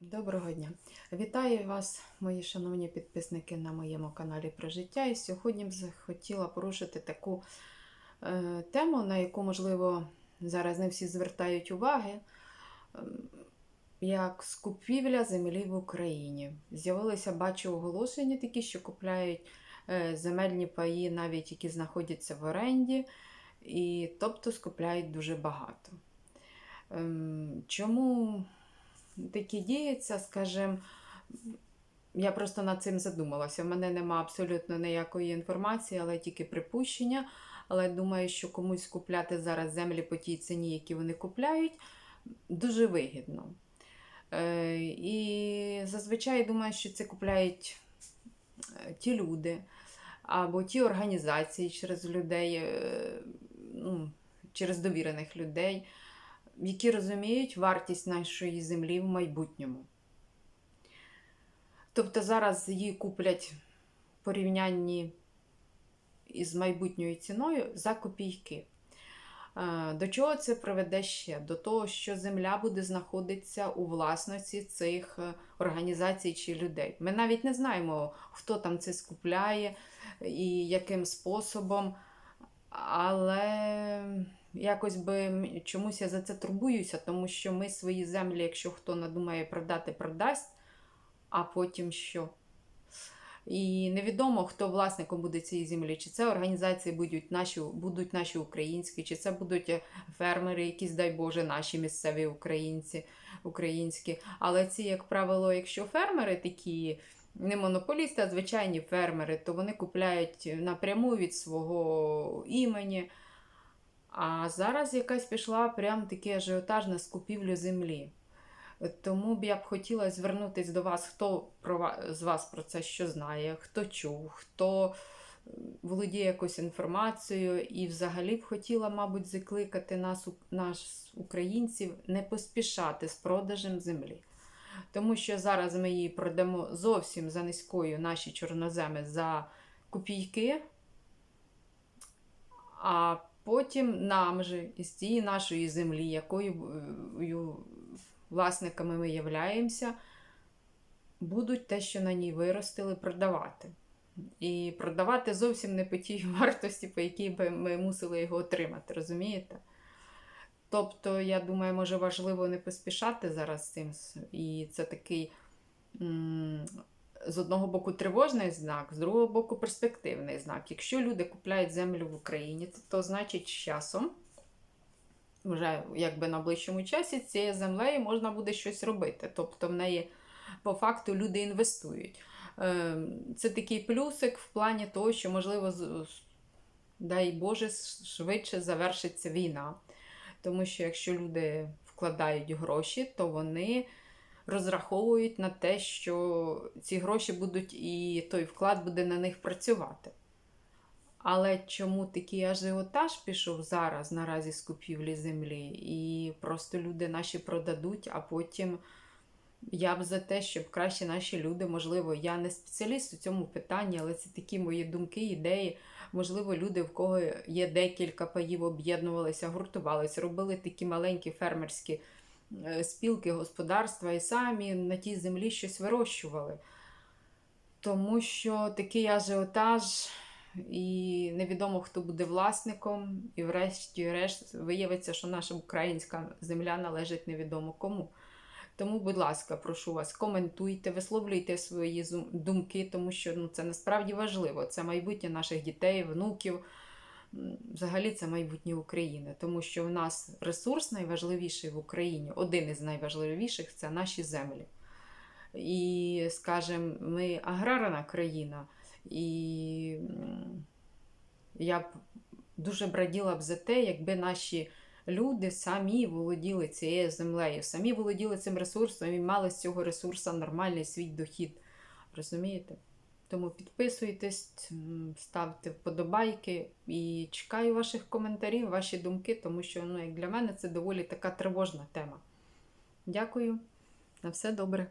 Доброго дня! Вітаю вас, мої шановні підписники на моєму каналі про життя. І сьогодні б захотіла порушити таку е, тему, на яку, можливо, зараз не всі звертають уваги, ем, як скупівля землі в Україні. З'явилися, бачу, оголошення такі, що купляють е, земельні паї, навіть які знаходяться в оренді, і тобто скупляють дуже багато. Ем, Чому такі діється, скажімо, я просто над цим задумалася. У мене нема абсолютно ніякої інформації, але тільки припущення. Але думаю, що комусь купляти зараз землі по тій ціні, які вони купляють, дуже вигідно. Е, І зазвичай думаю, що це купляють е, ті люди або ті організації через людей, е, ну, через довірених людей які розуміють вартість нашої землі в майбутньому. Тобто зараз її куплять в порівнянні із майбутньою ціною за копійки. Е, До чого це приведе ще? До того, що земля буде знаходитися у власності цих е, організацій чи людей. Ми навіть не знаємо, хто там це скупляє і яким способом, але якось би чомусь я за це турбуюся, тому що ми свої землі, якщо хто надумає продати, продасть, а потім що. І невідомо, хто власником буде цієї землі, чи це організації будуть наші будуть наші українські, чи це будуть е, фермери, якісь, дай Боже, наші місцеві українці, українські. Але ці, як правило, якщо фермери такі не монополісти, а звичайні фермери, то вони купляють напряму від свого імені. А зараз якась пішла прям такий ажіотаж на скупівлю землі. Тому б я б хотіла звернутися до вас, хто про з вас про це що знає, хто чув, хто володіє якоюсь інформацією, і взагалі б хотіла, мабуть, закликати нас, нас, українців, не поспішати з продажем землі. Тому що зараз ми її продамо зовсім за низькою наші чорноземи за копійки. А Потім нам же із цієї нашої землі, якою власниками ми являємося, будуть те, що на ній виростили, продавати. І продавати зовсім не по тій вартості, по якій би ми мусили його отримати, розумієте? Тобто, я думаю, може важливо не поспішати зараз з цим. І це такий з одного боку тривожний знак, з другого боку перспективний знак. Якщо люди купляють землю в Україні, то значить з часом, вже якби на ближчому часі, цією землею можна буде щось робити. Тобто в неї по факту люди інвестують. Ем, це такий плюсик в плані того, що, можливо, дай Боже, швидше завершиться війна. Тому що якщо люди вкладають гроші, то вони розраховують на те, що ці гроші будуть і той вклад буде на них працювати. Але чому такий ажіотаж пішов зараз наразі з купівлі землі, і просто люди наші продадуть, а потім я б за те, щоб краще наші люди, можливо, я не спеціаліст у цьому питанні, але це такі мої думки, ідеї. Можливо, люди, в кого є декілька паїв, об'єднувалися, гуртувалися, робили такі маленькі фермерські спілки господарства і самі на тій землі щось вирощували. Тому що такий ажіотаж, і невідомо, хто буде власником, і врешті-решт виявиться, що наша українська земля належить невідомо кому. Тому, будь ласка, прошу вас, коментуйте, висловлюйте свої думки, тому що ну, це насправді важливо. Це майбутнє наших дітей, внуків взагалі це майбутнє України, тому що у нас ресурс найважливіший в Україні, один із найважливіших це наші землі. І, скажімо, ми аграрна країна, і я б дуже б раділа б за те, якби наші люди самі володіли цією землею, самі володіли цим ресурсом і мали з цього ресурсу нормальний свій дохід. Розумієте? Тому підписуйтесь, ставте вподобайки і чекаю ваших коментарів, ваші думки, тому що ну, як для мене це доволі така тривожна тема. Дякую, на все добре.